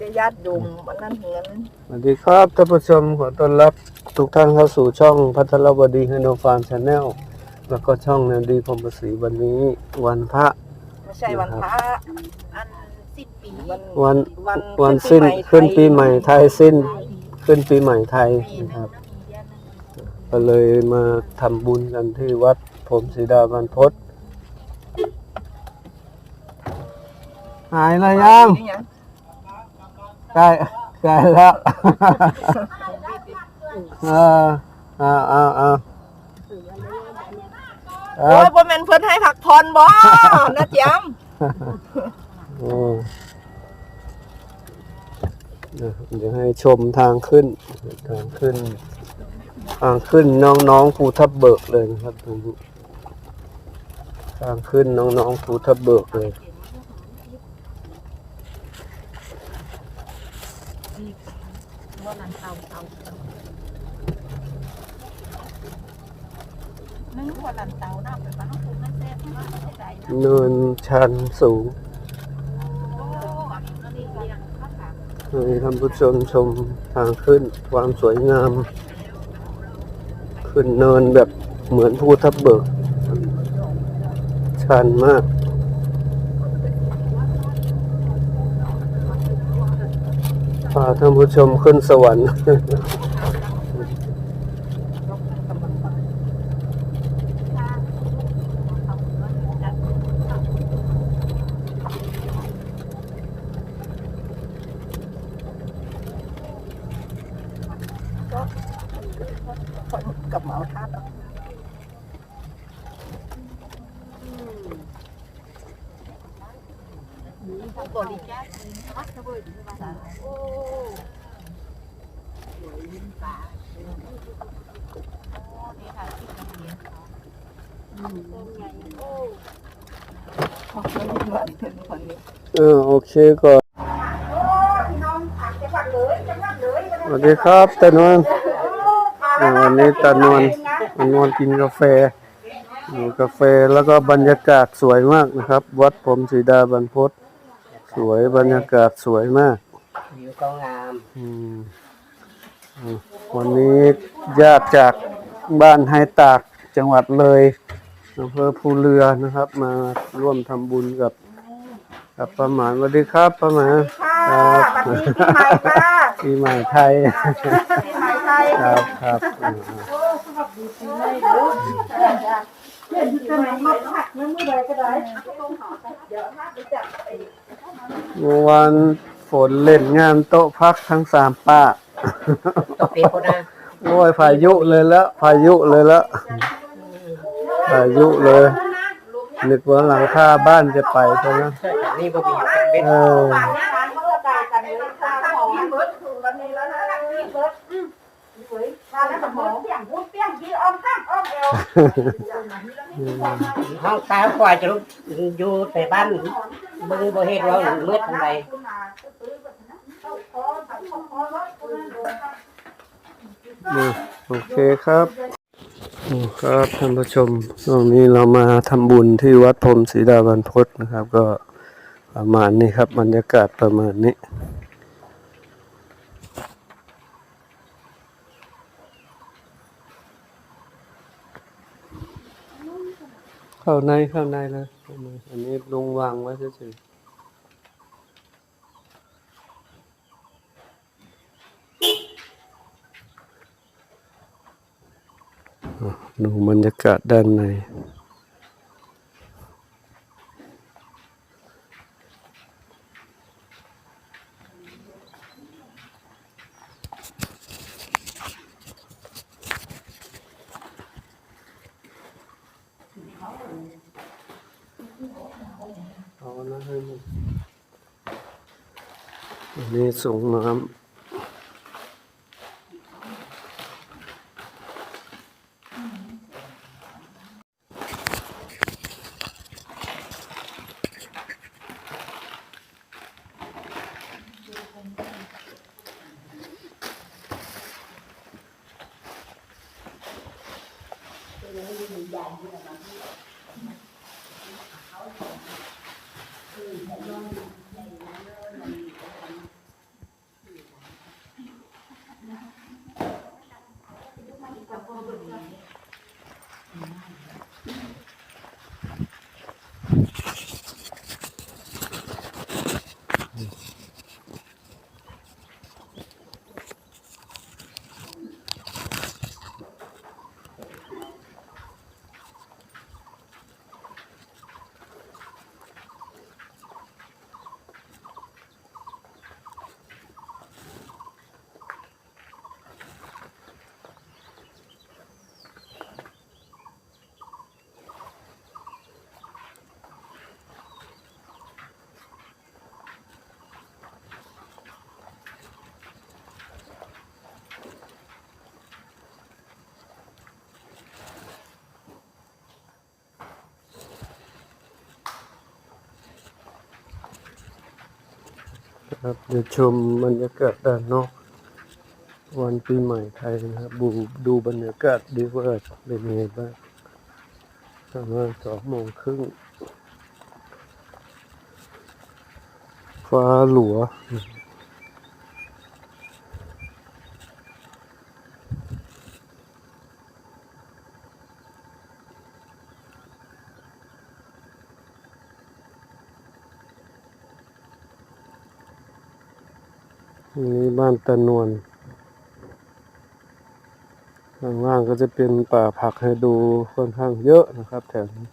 จะญาติโยมอันนั้นเหมือนสวัสดีครับท่านผู้ชมขอต้อนรับทุกท่านเข้าสู่ช่องพัทรบดีไฮโนฟาร์มชาแนลแล้วก็ช่องแนวดีพรหมศรีวันนี้วันพระ ไม่ใช่วันพระอันสิ้นปีวันวันวันวันสิ้นขึ้นปีใหม่ไทยสิ้นขึ้นปีใหม่ไทยปีหนะคนึรังบนะปีเดียวนึงก็เลยมาทำบุญกันที่วัดพรหมศรีดาบรรพตหายแล้วยังนี่ยังใกล้ใกล้แล้วเออเอาเอาเอาคโอ้รัยบบ่แม่นเพิ่นให้พักผ่อนบ่นะจ๊ะโอ้เดี๋ยวเดี๋ยวให้ชมทางขึ้น ทางขึ้น ทางขึ้นน้องๆภูทับเบิกเลยนะครับตรงนี้ทางขึ้นน้องๆภูทับเบิกเลย ว่านันเตาเตานึกว่านันเตาน้ำเป็นบ้านคุณนั่นแซ่บมากไม่ได้นะ เนินชันสูงให้ท่านผู้ชมชมทางขึ้นความสวยงาม ขึ้นเนินแบบเหมือนภูทับเบิก ชันมาก พาท่านผู้ชมขึ้นสวรรค์ กับเหมาทัดเอา บริจาควัดกระเบิดอยู่บ้านโอ้สวยลิ้นฟ้าโอ้นี่ค่ะที่โรงเรียนอืมโรงใหญ่โอ้ ของเพิ่นวันนี้วันนี้ เออโอเคก่อนสวัสดีครับตานวลอ่าวันนี้ตานวลตานวลกินกาแฟกินกาแฟแล้วก็บรรยากาศสวยมากนะครับ วัดพรหมศรีดาบรรพตสวยบรรยากาศสวยมากวิวก็งามอืมอ่าวันนี้ญาติจากบ้านไฮตากจังหวัดเลยอำเภอภูเรือนะครับ มาร่วมทำบุญกับ กับป้าหมานสวัสดีครับป้าหมานค่ะบัดนี้ปีใหม่ค่ะปีใหม่ไทยปีใหม่ไทยครับครับอ่าเล่นที่ไหนมาพักเมื่อใดก็ได้เดี๋ยวถ้าไปจับไอ้เมื่อวานฝนเล่นงานโต๊ะพักทั้งสามป้าตกเป็นคนนะโอ้ยพายุเลยแล้วพายุเลยแล้วพายุเลย นึกว่าหลังคาบ้านจะไปใช่ไหมนี่บ่มีเป็นเบ็ดเออป่านนี้ร้านเขาจะตายกันเลยค่ะของเบิร์ดถูกวันนี้แล้วนะนี่เบิร์ดอืมสวยทานแล้วสมองเปี้ยงพูดเปี้ยงยีอ้อมข้างอ้อมเอวห้องตาควายจะรู้อยู่แต่บ้านมือบ่เฮ็ดแล้วมืดทำไมอะโอเคครับอืม ครับท่านผู้ชมช่วงนี้เรามาทำบุญที่วัดพรมศรีดาบรรพตนะครับ ก็ประมาณนี้ครับบรรยากาศประมาณนี้เข้าในเข้าในเลยอันนี้ลุงวางไว้เฉยๆ ดูบรรยากาศด้านในอานะให้มันอันนี้ส่ ง ครับเดี๋ยวชมบรรยากาศด้านนอก วันปีใหม่ไทยนะครับดูดูบรรยากาศดีว่าเป็นยังไงบ้างประมาณสองโมงครึ่งฟ้าหลัว นี่ บ้านตะนวลข้างล่างก็จะเป็นป่าผักให้ดูค่อนข้างเยอะนะครับ แถวนี้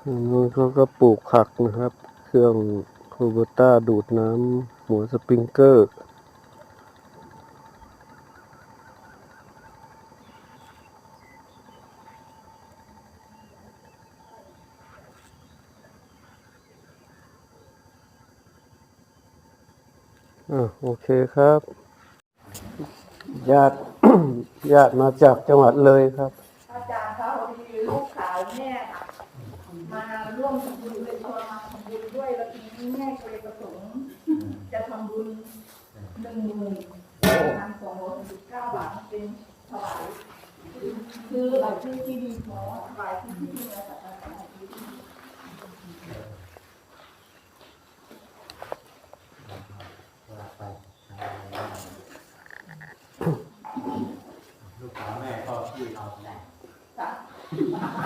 ทางนู้นเขาก็ปลูกผักนะครับ เครื่องโคเบต้าดูดน้ำหัวสปริงเกอร์ อ่าโอเคครับญาติ ญาติมาจากจังหวัดเลยครับ อาจารย์เขามีลูกสาวแม่ค่ะมาร่วมทำบุญเลยชวนมาทำบุญด้วยแล้วทีนี้แม่ก็เลยประสงค์จะทำบุญหนึ่งหมื่นพันสองร้อยสิบเก้าบาทเป็นถวายคือหลายที่ที่ดีหมอหลายที่ที่ดีนะคะ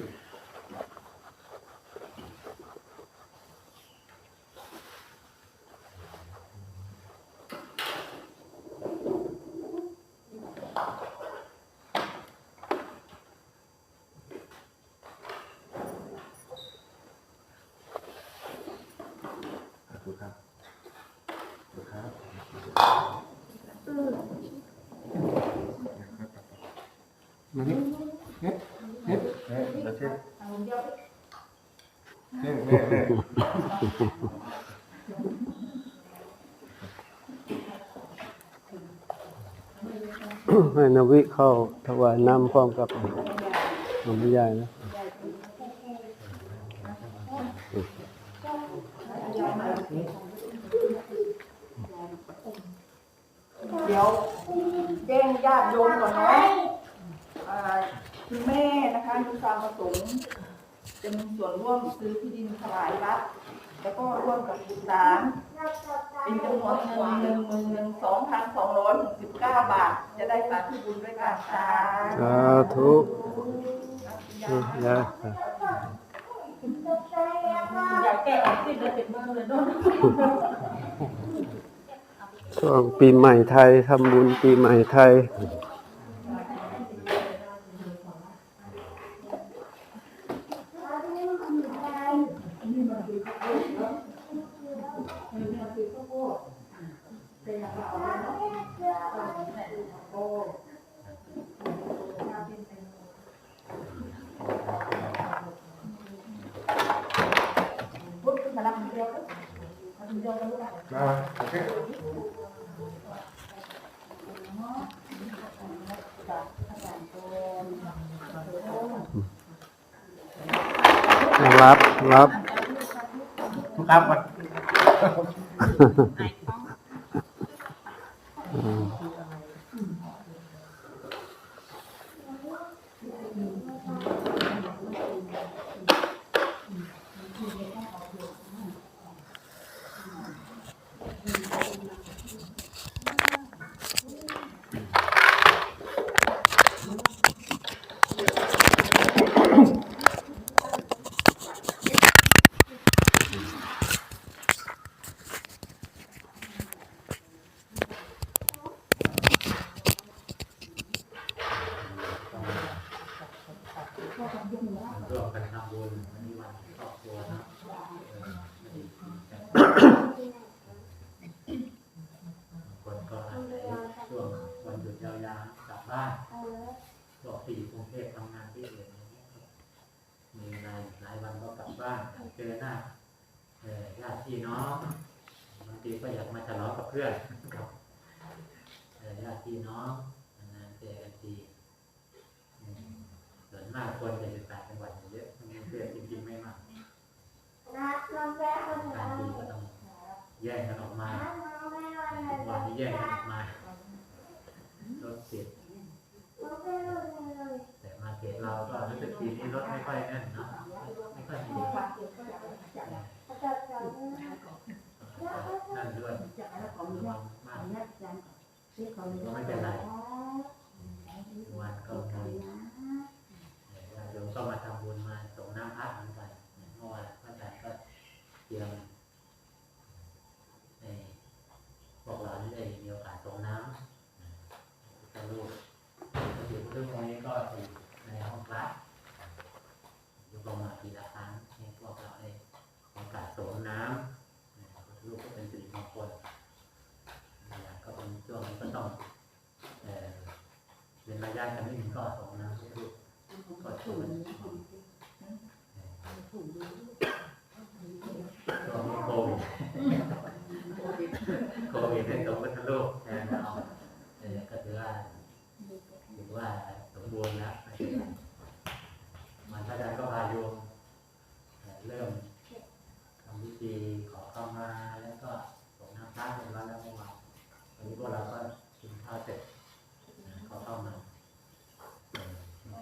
Good. ให้นวิเข้าถวายน้ำพร้อมกับหลวงพ่อใหญ่นะเดี๋ยวแจ้งญาติโยมก่อนนะคุณแม่นะคะมีความประสงค์ จะมีส่วนร่วมซื้อที่ดินถวายวัดแล้วก็ร่วมกับบุตรานเป็นจำนวนเงินหนึ่งหมื่นหนึ่งสองพันสองร้อยหกสิบเก้าบาท จะได้สาธุบุญด้วยกันค่ะสาธุอะยายอยากแก้ออกสิ้นเลยติดมือเลยโน่นช่วงปีใหม่ไทยทำบุญปีใหม่ไทย ทุกครับมัน ร่วมกันทำบุญวันนี้วันครอบครัวนะเออไม่ได้คนก็อาศัยช่วงวันหยุดยาวๆกลับบ้านบอกที่อยู่กรุงเทพทำงานที่อื่นอย่างเงี้ยมีหลายหลายวันก็กลับบ้านเจอหน้าเอ่อญาติพี่น้องบางทีก็อยากมาฉลองกับเพื่อนเอ่อญาติพี่น้องนานเจอกันทีส่วนมากคนจะอยู่ต่างจังหวัดเยอะมีเพื่อนจริงๆไม่มากการทีก็ต้องแยกกันออกมาวันนี้แยกกันออกมารถติดแต่มาเขตเราก็รู้สึกทีนี้รถไม่ค่อยแน่นเนาะไม่ค่อยมีนั่นด้วยระวังมาก ก็ไม่เป็นไรวันก็มีโยมก็มาทำบุญมาส่งน้ำพระเหมือนกันเมื่อวานพระอาจารย์ก็เตรียมในพวกเราได้มีโอกาสส่งน้ำจะลูกก็อยู่เรื่องตรงนี้ก็อยู่ในห้องพระยกลงมาทีละครั้งให้พวกเราได้มีโอกาสส่งน้ำลูกก็เป็นสิริมงคลนะก็เป็นช่วงนี้ก็ต้องเอ่อ เป็นระยะกันนิดนึงก็ส่งน้ำให้ลูก ก็ช่วยช่วงนี้โควิดโควิดในสมบัติโลกแทนเราเออก็ถือว่าถือว่าสมบูรณ์แล้วมันพระอาจารย์ก็พาโยมเอ่อเริ่มทำพิธีขอเข้ามาแล้วก็ส่งน้ำพระเป็นวันแล้วเมื่อวานวันนี้พวกเราก็กินข้าวเสร็จขอเข้ามาเออข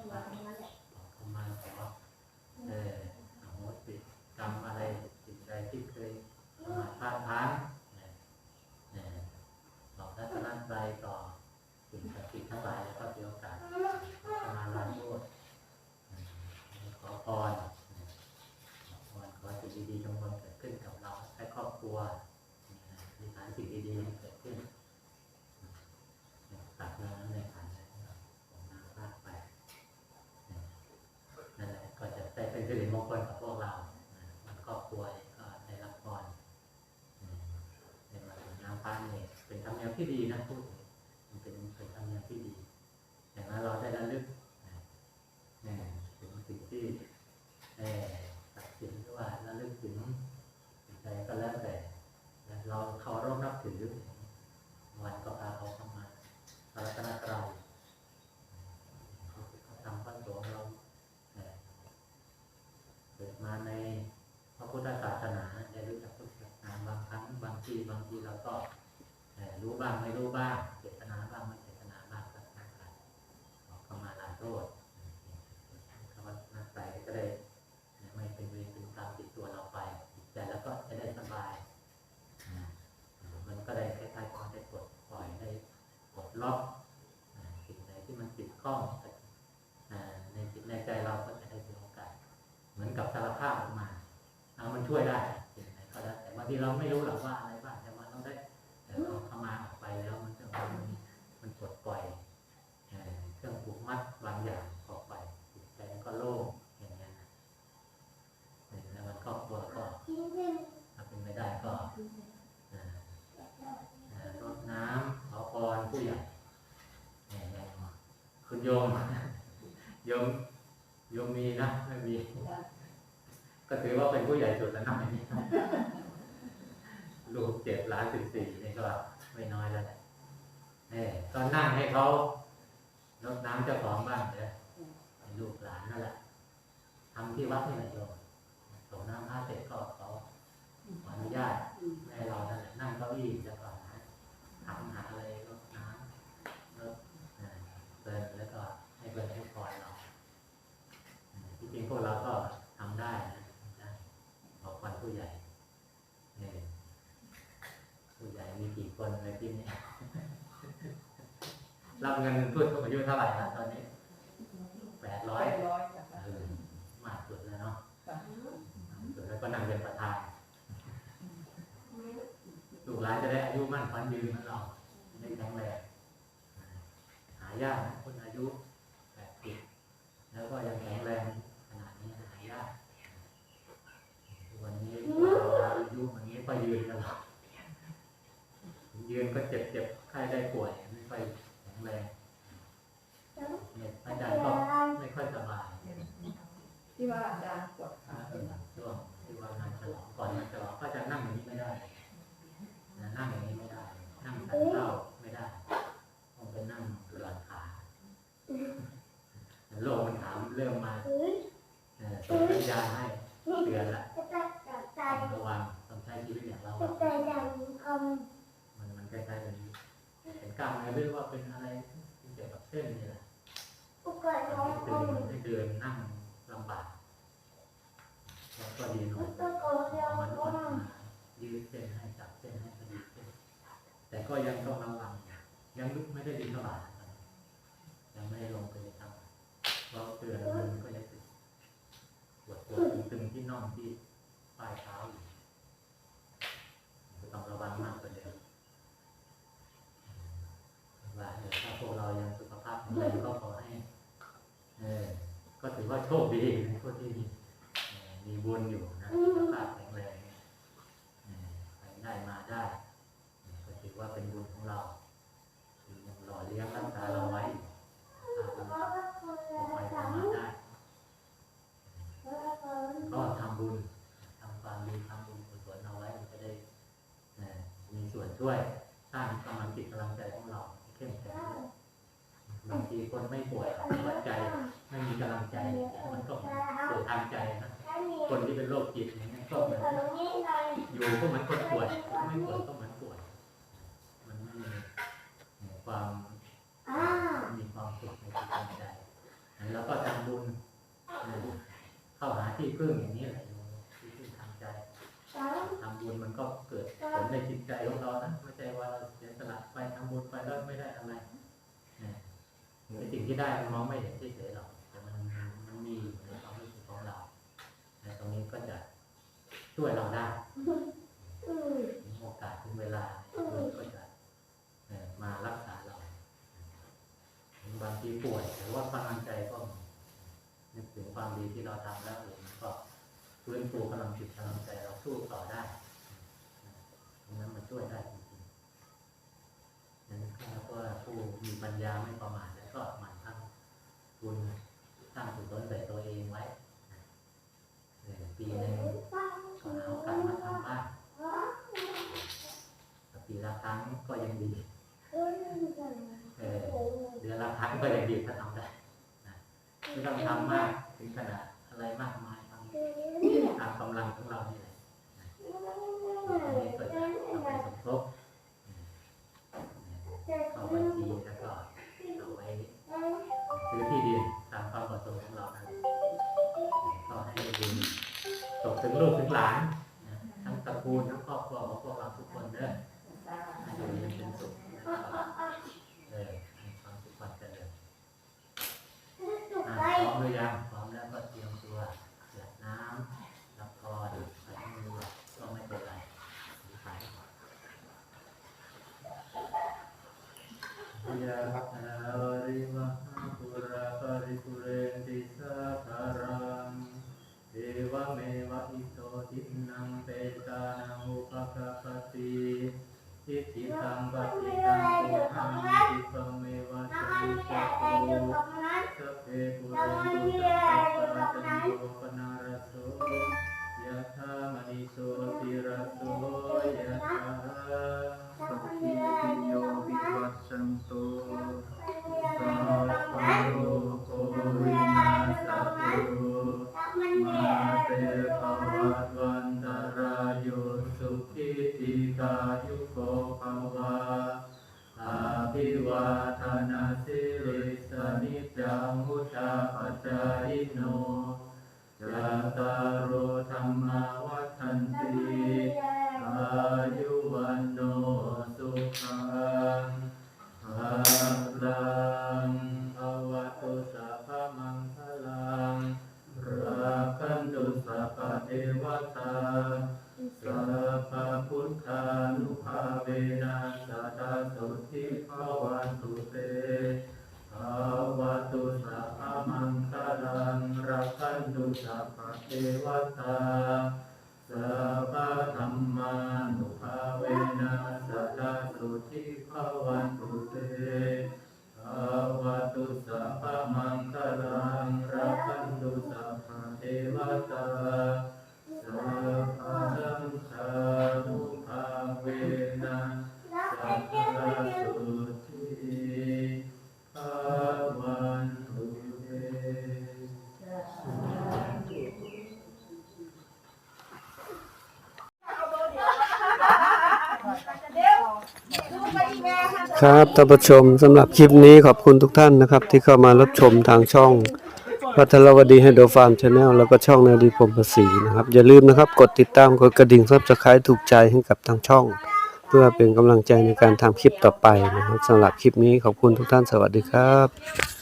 อเข้ามาขอเอออโหสิกรรมอะไรสิ่งใดที่เคยทำมาพลาดพลั้งเนี่ยเนี่ยบอกทัศนใจต่อสิ่งศักดิ์สิทธิ์ทั้งหลายแล้วก็มีโอกาสขอมาลาโทษขอพรขอพรขอสิ่งดีๆจงบังเกิดขึ้นกับเราและครอบครัวมีฐานสิ่งดีๆให้เกิดขึ้นตักน้ำในขันนะครับของน้ำพลาดไป นั่นแหละก็จะได้ เป็นสิริมงคลกับพวกเรา มันก็ป่วยก็ได้รับพรเป็นมาน้ำพันเนี่ยเป็นธรรมเนียมที่ดีนะพูดถึงมันเป็นเป็นธรรมเนียมที่ดี อย่างนั้นเราได้ระลึกนะนะถึงสิ่งที่เออตัดสินหรือว่าระลึกถึงสิ่งใดก็แล้วแต่นะเราเคารพนับถือวันก็พาเขาเข้ามาพระรัตนตรัยเขาทำพระสงฆ์เรา เกิดมาในพระพุทธศาสนาได้รู้จักพุทธศาสนาบางครั้งบางทีบางทีเราก็เอ่อรู้บ้างไม่รู้บ้างเจตนาบ้างไม่เจตนาบ้างก็ต่างกันขอเข้ามาลาโทษคำว่านักใจก็ได้ ช่วยได้สิ่งไหนก็ได้แต่บางที เราไม่รู้หรอกว่าอะไรบ้างแต่ว่าเราได้แต่เราเข้ามาออกไปแล้วมันจะมันมันปลดปล่อยเครื่องผูกมัดบางอย่างออกไปจิตใจก็โล่งอย่างเงี้ยนะแล้วมันครอบครัวก็ถ้าเป็นไม่ได้ก็เอ่อเอ่อรดน้ำขอพรผู้ใหญ่คุณโยมโยมโยมมีนะไม่มีก็ถือว่าเป็นผู้ใหญ่สุดแล้วนะ ในนี้ลูกเจ็ดหลานสิบสี่นี่ก็ไม่น้อยแล้วแหละเนี่ยก็นั่งให้เขาลดน้ำเจ้าของบ้านเลยให้ลูกหลานนั่นแหละทำที่วัดนี่แหละโยมส่งน้ำพระเสร็จก็เขาขออนุญาตแม่เรานั่นแหละนั่งเก้าอี้จะก่อนนะถามหาอะไรรดน้ำรดเอ่อเปิดแล้วก็ให้เปิดให้พรเราเอ่อที่จริงพวกเราก็ทำได้นะทำได้ขอพรผู้ใหญ่เนี่ยผู้ใหญ่มีกี่คนในที่นี้ รับเงินพูดสูงอายุเท่าไหร่นะตอนนี้แปดร้อยร้อยจ้ะเออมากสุดแล้วเนาะมากสุดแล้วก็นั่งเป็นประธานลูกหลานจะได้อายุมั่นขวัญยืนมันเราได้แข็งแรงหายากนะคนอายุแปดสิบแล้วก็ยังแข็งแรงขนาดนี้หายากวันนี้เราอายุอย่างนี้ก็ยืนกันหรอกยืนก็เจ็บเจ็บไข้ได้ป่วยไม่ค่อยแข็งแรงเนี่ยอาจารย์ก็ไม่ค่อยสบาย ที่ว่าอาจารย์ปวดขา ช่วงที่ว่างานฉลองก่อนงานฉลองก็จะนั่งอย่างนี้ไม่ได้นะนั่งอย่างนี้ไม่ได้ นั่งสันเต้าไม่ได้ต้องเป็นนั่งหลังขาโลกมันถาม เริ่มมาเออส่งสัญญาณให้เตือนละต้องระวังต้องใช้ชีวิตอย่างเรามันมันคล้ายๆเป็นเป็นกล้ามเนื้อหรือว่าเป็นอะไรที่เกี่ยวกับเส้นนี่แหละเป็นให้เดินนั่งลำบากแล้วก็ดีหน่อยมันก็มายืดเส้นให้จับเส้นให้พอดีเส้นแต่ก็ยังต้องระวังยังลุกไม่ได้ดีเท่าไหร่นะครับยังไม่ได้ลงไปในถ้ำเพราะเตือนมันก็ยังติดปวดปวดตึงๆที่น่องที่ปลายเท้าอยู่ก็ต้องระวังมากกว่าเดิมว่าเออถ้าพวกเรายังสุขภาพแข็งแรงก็ขอให้เออก็ถือ ว่าโชคดีในพวกที่มีบุญอยู่นะเอ่อไปได้มาได้เอ่อก็ถือว่าเป็นบุญของเราคือยังหล่อเลี้ยงรักษาเราไว้พาเราออกไปทำมาได้ ก็ทำบุญทำความดีทำบุญกุศลเอาไว้มันจะได้เอ่อมีส่วนช่วยสร้างกำลังจิตกำลังใจของเราให้เข้มแข็งด้วยบางทีคนไม่ป่วยหัวใจไม่มีกำลังใจมันก็ป่วยทางใจนะ คนที่เป็นโรคจิตอย่างเงี้ยก็เหมือนอยู่ก็เหมือนคนป่วยไม่ป่วยก็เหมือนป่วย มันไม่มีความไม่มีความสุขในจิตในใจ แล้วก็ทำบุญเข้าหาที่พึ่งอย่างนี้แหละโยมที่พึ่งทางใจทำบุญมันก็เกิดผลในจิตใจของเรานะไม่ใช่ว่าเราเสียสละไปทำบุญไปแล้วไม่ได้อะไรเนี่ยไอ้สิ่งที่ได้มันมองไม่เห็นเฉยๆหรอกแต่มันมันมีอยู่ในความรู้สึกของเราตรงนี้ก็จะช่วยเราได้ถึงโอกาสถึงเวลาเนี่ยก็จะมารักษาเราบางทีป่วยหรือว่ากำลัง ความดีที่เราทำแล้วเออมันก็ฟื้นฟูกำลังจิตกำลังใจเราสู้ต่อได้ตรงนั้นมันช่วยได้จริงๆนั้นแล้วก็ผู้มีปัญญาไม่ประมาทแล้วก็หมั่นทำบุญสร้างกุศลใส่ตัวเองไว้เดือนปีหนึ่งก็หากาสมาทำบ้างแต่ปีละครั้งก็ยังดีเดือนละครั้งก็ยังดีถ้าทำได้ไม่ต้องทำมาก ถึงขนาดอะไรมากมายทำตามกำลังของเรานี่แหละนะ สัพพะเทวตาสัพพะธรรมา ครับท่านผู้ชมสำหรับคลิปนี้ขอบคุณทุกท่านนะครับ ที่เข้ามารับชมทางช่องพัทรวดีไฮโดรฟาร์มชาแนลแล้วก็ช่องนาดีผมภาษีนะครับ อย่าลืมนะครับกดติดตามกดกระดิ่งซับสไครต์ถูกใจให้กับทางช่อง เพื่อเป็นกำลังใจในการทำคลิปต่อไปนะครับสำหรับคลิปนี้ขอบคุณทุกท่านสวัสดีครับ